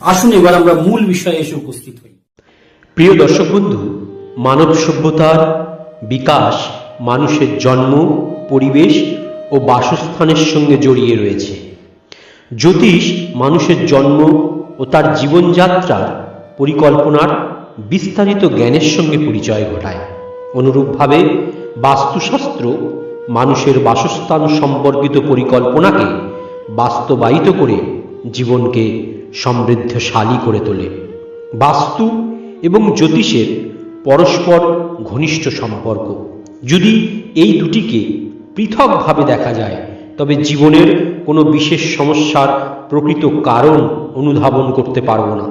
আসুন এবার আমরা মূল বিষয়ে এসে উপস্থিত হই। প্রিয় দর্শক বন্ধু মানব সভ্যতার বিকাশ মানুষের জন্ম, পরিবেশ ও বাসস্থানের সঙ্গে জড়িয়ে রয়েছে। জ্যোতিষ মানুষের জন্ম ও তার জীবনযাত্রার পরিকল্পনার বিস্তারিত জ্ঞানের সঙ্গে পরিচয় ঘটায়। অনুরূপভাবে বাস্তুশাস্ত্র মানুষের বাসস্থান সম্পর্কিত পরিকল্পনাকে বাস্তবায়িত করে জীবনকে সমৃদ্ধশালী করে তোলে। বাস্তু এবং জ্যোতিষের পরস্পর ঘনিষ্ঠ সম্পর্ক। যদি এই দুটিকে পৃথকভাবে দেখা যায়, তবে জীবনের কোনো বিশেষ সমস্যার প্রকৃত কারণ অনুধাবন করতে পারব না।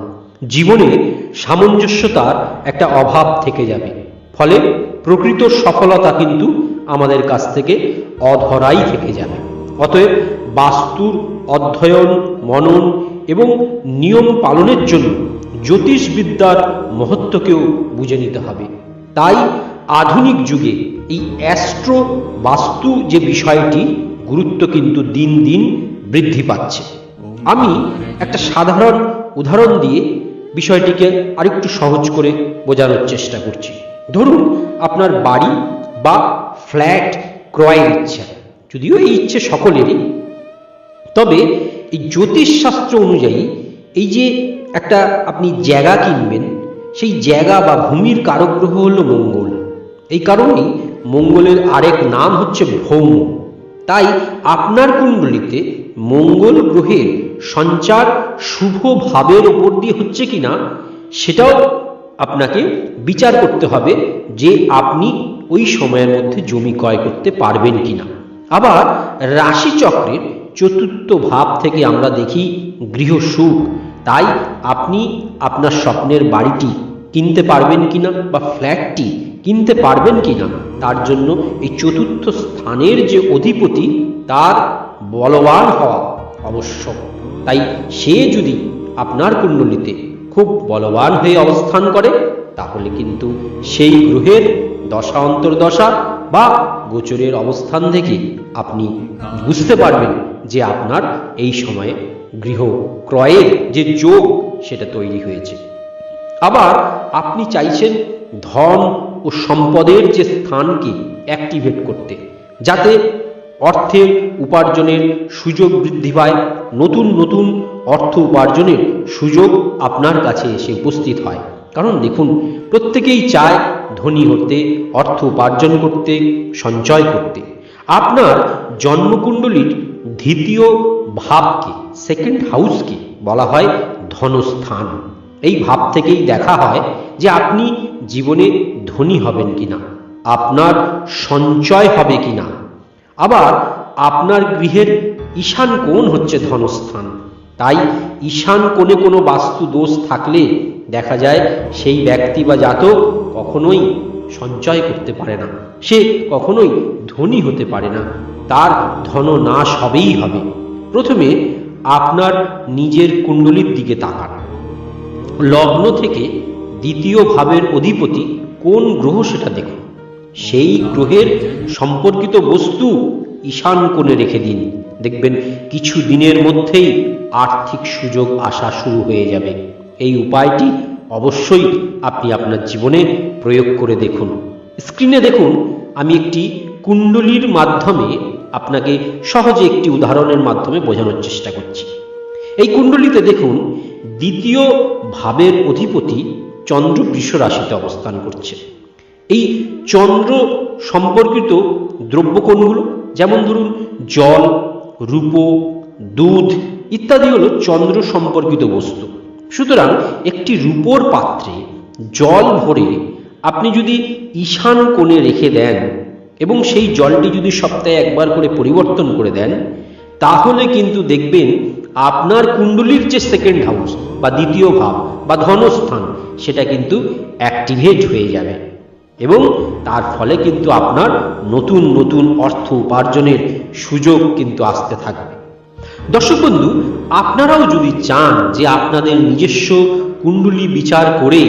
জীবনে সামঞ্জস্যতার একটা অভাব থেকে যাবে। ফলে প্রকৃত সফলতা কিন্তু আমাদের কাছ থেকে অধরাই থেকে যাবে। অতএব বাস্তুর অধ্যয়ন, মনন এবং নিয়ম পালনের জন্য জ্যোতিষবিদ্যার মহত্বকেও বুঝে নিতে হবে। তাই আধুনিক যুগে এই অ্যাস্ট্রো বাস্তু যে বিষয়টি, গুরুত্ব কিন্তু দিন দিন বৃদ্ধি পাচ্ছে। আমি একটা সাধারণ উদাহরণ দিয়ে বিষয়টিকে আরেকটু সহজ করে বোঝানোর চেষ্টা করছি। ধরুন, আপনার বাড়ি বা ফ্ল্যাট ক্রয়ের ইচ্ছা। যদিও এই ইচ্ছে সকলেরই তবে এই জ্যোতিষশাস্ত্র অনুযায়ী এই যে একটা আপনি জায়গা কিনবেন, সেই জায়গা বা ভূমির কারগ্রহ হলো মঙ্গল। এই কারণেই মঙ্গলের আরেক নাম হচ্ছে ভৌম। তাই আপনার কুণ্ডলিতে মঙ্গল গ্রহের সঞ্চার শুভ ভাবের ওপর দিয়ে হচ্ছে কিনা, সেটাও আপনাকে বিচার করতে হবে যে আপনি ওই সময়ের মধ্যে জমি ক্রয় করতে পারবেন কিনা। আবার রাশিচক্রের চতুর্থ ভাব থেকে আমরা দেখি গৃহ সুখ। তাই আপনি আপনার স্বপ্নের বাড়িটি কিনতে পারবেন কিনা বা ফ্ল্যাটটি কিনতে পারবেন কিনা, তার জন্য এই চতুর্থ স্থানের যে অধিপতি, তার বলবান হওয়া আবশ্যক। তাই সে যদি আপনার কুণ্ডলিতে খুব বলবান হয়ে অবস্থান করে, তাহলে কিন্তু সেই গ্রহের দশা অন্তর্দশা বা গোচরের অবস্থান থেকে আপনি বুঝতে পারবেন যে আপনার এই সময়ে গৃহ ক্রয়ের যে যোগ সেটা তৈরি হয়েছে। আবার আপনি চাইছেন ধন ও সম্পদের যে স্থানকে অ্যাক্টিভেট করতে, যাতে অর্থের উপার্জনের সুযোগ বৃদ্ধি পায়, নতুন নতুন অর্থ উপার্জনের সুযোগ আপনার কাছে এসে উপস্থিত হয়। কারণ দেখুন, প্রত্যেকেই চায় ধনী হতে, অর্থ উপার্জন করতে, সঞ্চয় করতে। আপনার জন্মকুণ্ডলীর দ্বিতীয় ভাবকে সেকেন্ড হাউসকে বলা হয় ধনস্থান। এই ভাব থেকেই দেখা হয় যে আপনি জীবনে ধনী হবেন কিনা, আপনার সঞ্চয় হবে কিনা। আবার আপনার গৃহের ঈশান কোণ হচ্ছে ধনস্থান। তাই ঈশান কোণে কোনো বাস্তু দোষ থাকলে দেখা যায় সেই ব্যক্তি বা জাতক কখনোই সঞ্চয় করতে পারে না। সে কখনোই ধনী হতে পারে না। তার ধন নাশ হবেই হবে। প্রথমে আপনার নিজের কুণ্ডলীর দিকে তাকান। লগ্ন থেকে দ্বিতীয় ভাবের অধিপতি কোন গ্রহ সেটা দেখুন। সেই গ্রহের সম্পর্কিত বস্তু ঈশান কোণে রেখে দিন। দেখবেন কিছু দিনের মধ্যেই আর্থিক সুযোগ আসা শুরু হয়ে যাবে। এই উপায়টি অবশ্যই আপনি আপনার জীবনে প্রয়োগ করে দেখুন। স্ক্রিনে দেখুন, আমি একটি কুণ্ডলীর মাধ্যমে আপনাকে সহজে একটি উদাহরণের মাধ্যমে বোঝানোর চেষ্টা করছি। এই কুণ্ডলিতে দেখুন, দ্বিতীয় ভাবের অধিপতি চন্দ্র বৃষ রাশিতে অবস্থান করছে। এই চন্দ্র সম্পর্কিত দ্রব্যকোণগুলো, যেমন ধরুন, জল, রূপ, দুধ, ইত্যাদি হলো চন্দ্র সম্পর্কিত বস্তু। সুতরাং একটি রূপোর পাত্রে জল ভরে আপনি যদি ঈশান কোণে রেখে দেন এবং সেই জলটি যদি সপ্তাহে একবার করে পরিবর্তন করে দেন, তাহলে কিন্তু দেখবেন আপনার কুণ্ডলীর যে সেকেন্ড হাউস বা দ্বিতীয় ভাব বা ধনস্থান, সেটা কিন্তু অ্যাক্টিভেট হয়ে যাবে এবং তার ফলে কিন্তু আপনার নতুন নতুন অর্থ উপার্জনের সুযোগ কিন্তু আসতে থাকবে। দর্শক বন্ধু আপনারাও যদি চান যে আপনাদের নিজস্ব কুণ্ডলী বিচার করে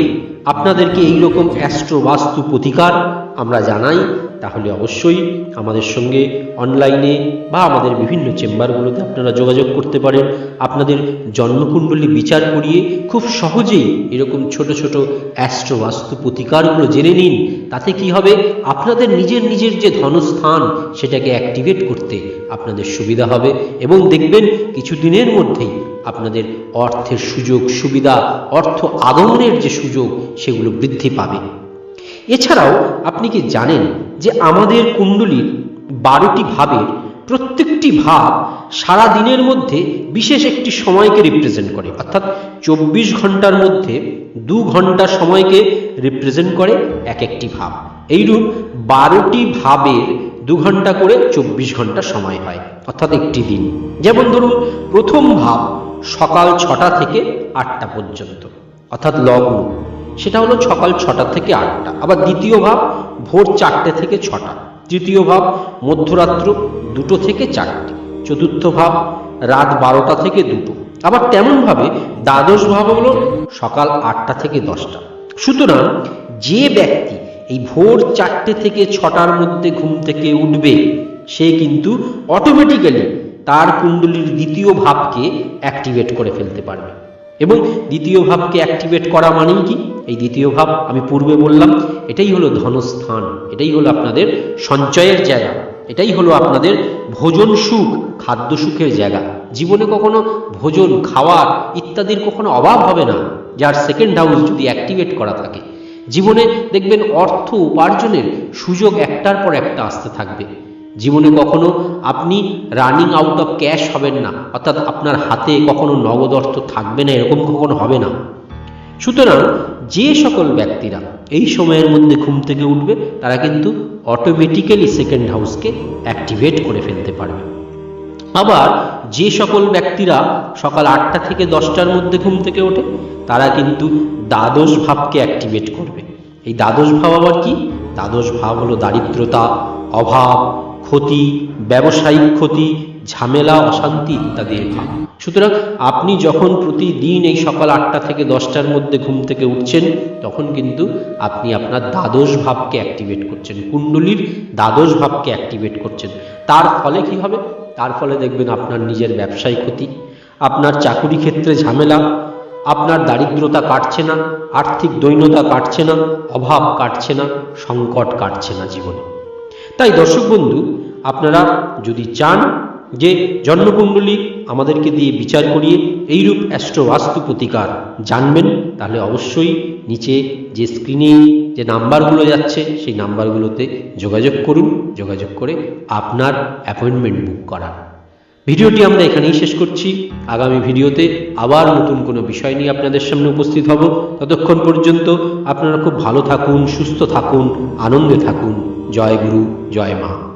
আপনাদেরকে এই রকম অ্যাস্ট্রো বাস্তু প্রতিকার আমরা জানাই, তাহলে অবশ্যই আমাদের সঙ্গে অনলাইনে বা আমাদের বিভিন্ন চেম্বারগুলোতে আপনারা যোগাযোগ করতে পারেন। আপনাদের জন্মকুণ্ডলী বিচার করিয়ে খুব সহজেই এরকম ছোট ছোট অ্যাস্ট্রো বাস্তু প্রতিকারগুলো জেনে নিন। তাতে কি হবে? আপনাদের নিজের নিজের যে ধনস্থান, সেটাকে অ্যাক্টিভেট করতে আপনাদের সুবিধা হবে। এবং দেখবেন, কিছুদিনের মধ্যেই আপনাদের অর্থের সুযোগ, সুবিধা, অর্থ আগমনের যে সুযোগ, সেগুলো বৃদ্ধি পাবে। এছাড়াও আপনি কি জানেন যে আমাদের কুণ্ডলীর বারোটি ভাবের প্রত্যেকটি ভাব সারা দিনের মধ্যে বিশেষ একটি সময়কে রিপ্রেজেন্ট করে? অর্থাৎ চব্বিশ ঘণ্টার মধ্যে দু ঘণ্টা সময়কে রিপ্রেজেন্ট করে এক একটি ভাব। এইরূপ বারোটি ভাবের দু ঘণ্টা করে চব্বিশ ঘণ্টা সময় হয়, অর্থাৎ একটি দিন। যেমন ধরুন, প্রথম ভাব সকাল ছটা থেকে আটটা পর্যন্ত। অর্থাৎ লগ্ন। সেটা হলো সকাল ছটা থেকে আটটা। আবার দ্বিতীয় ভাব, ভোর চারটে থেকে ছটা। তৃতীয় ভাব, মধ্যরাত্র দুটো থেকে চারটে। চতুর্থ ভাব, রাত বারোটা থেকে দুটো। আবার তেমনভাবে দ্বাদশ ভাব হলো সকাল আটটা থেকে দশটা। সুতরাং যে ব্যক্তি এই ভোর চারটে থেকে ছটার মধ্যে ঘুম থেকে উঠবে, সে কিন্তু অটোমেটিক্যালি তার কুণ্ডলীর দ্বিতীয় ভাবকে অ্যাক্টিভেট করে ফেলতে পারবে। এবং দ্বিতীয় ভাবকে অ্যাক্টিভেট করা মানেই কি? এই দ্বিতীয় ভাব আমি পূর্বে বললাম, এটাই হলো ধনস্থান, এটাই হলো আপনাদের সঞ্চয়ের জায়গা, এটাই হলো আপনাদের ভোজন সুখ, খাদ্য সুখের জায়গা। জীবনে কখনো ভোজন খাওয়ার ইত্যাদির কখনো অভাব হবে না, যার সেকেন্ড হাউস যদি অ্যাক্টিভেট করা থাকে। জীবনে দেখবেন অর্থ উপার্জনের সুযোগ একটার পর একটা আসতে থাকবে। জীবনে কখনো আপনি রানিং আউট অফ ক্যাশ হবেন না, অর্থাৎ আপনার হাতে কখনো নগদ অর্থ থাকবে না, এরকম কখনো হবে না। সুতরাং যে সকল ব্যক্তিরা এই সময়ের মধ্যে ঘুম থেকে উঠবে, তারা কিন্তু অটোমেটিক্যালি সেকেন্ড হাউসকে অ্যাক্টিভেট করে ফেলতে পারবে। আবার যে সকল ব্যক্তিরা সকাল আটটা থেকে দশটার মধ্যে ঘুম থেকে ওঠে, তারা কিন্তু দ্বাদশ ভাবকে অ্যাক্টিভেট করবে। এই দ্বাদশ ভাব আবার কি? দ্বাদশ ভাব হলো দারিদ্রতা, অভাব ক্ষতি, ব্যবসায়িক ক্ষতি, ঝামেলা, অশান্তি ইত্যাদির ভাব সুতরাং আপনি যখন প্রতিদিন এই সকাল আটটা থেকে দশটার মধ্যে ঘুম থেকে উঠছেন, তখন কিন্তু আপনি আপনার দ্বাদশ ভাবকে অ্যাক্টিভেট করছেন, কুণ্ডলীর দ্বাদশ ভাবকে অ্যাক্টিভেট করছেন। তার ফলে কি হবে? তার ফলে দেখবেন আপনার নিজের ব্যবসায় ক্ষতি, আপনার চাকুরি ক্ষেত্রে ঝামেলা, আপনার দারিদ্রতা কাটছে না, আর্থিক দৈন্যতা কাটছে না, অভাব কাটছে না, সংকট কাটছে না জীবনে। তাই দর্শক বন্ধু আপনারা যদি চান যে জন্মকুণ্ডলী আমাদেরকে দিয়ে বিচার করিয়ে এইরূপ অ্যাস্ট্রো বাস্তু প্রতিকার জানবেন, তাহলে অবশ্যই নিচে যে স্ক্রিনে যে নাম্বারগুলো যাচ্ছে, সেই নাম্বারগুলোতে যোগাযোগ করুন, যোগাযোগ করে আপনার অ্যাপয়েন্টমেন্ট বুক করান ভিডিওটি আমরা এখানেই শেষ করছি। আগামী ভিডিওতে আবার নতুন কোনো বিষয় নিয়ে আপনাদের সামনে উপস্থিত হব। ততক্ষণ পর্যন্ত আপনারা খুব ভালো থাকুন, সুস্থ থাকুন, আনন্দে থাকুন। জয় গুরু, জয় মা।